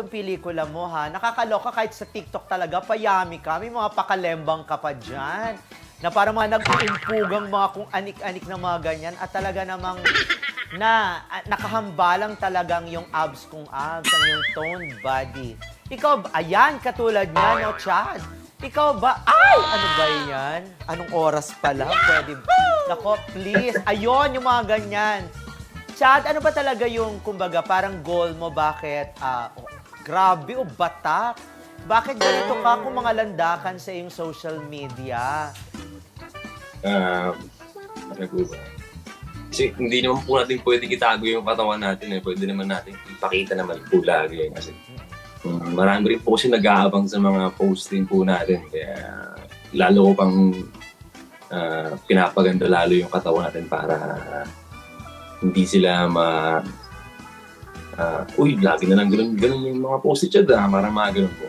Yung pelikula mo ha, nakakaloka kahit sa TikTok talaga, payami ka, may mga pakalembang ka pa dyan. Na parang mga nag-uumpugang mga kung anik-anik na mga ganyan at talaga namang na ah, nakahambalang talagang yung abs kong abs, ang yung toned body. Ikaw, ba- ayan, katulad niya, no, Chad? Ikaw ba? Ay! Ano ba yan? Anong oras pala? Pwede. Nako, please. Ayun, yung mga ganyan. Chad, ano ba talaga yung, kumbaga, parang goal mo? Bakit, ah, grabe o batak? Bakit ganito ka kung mga landakan sa iyong social media? Um, ano ba? Kasi hindi naman po natin pwede itago yung katawan natin eh. Pwede naman natin ipakita naman po lagi. eh. Kasi um, marami rin po kasi nag-aabang sa mga posting po natin. Kaya lalo ko pang ah, pinapaganda lalo yung katawan natin para hindi sila ma... ah, uy, lagi na lang ganun, ganun yung mga post ni Chad ah. Marang mga ganun po.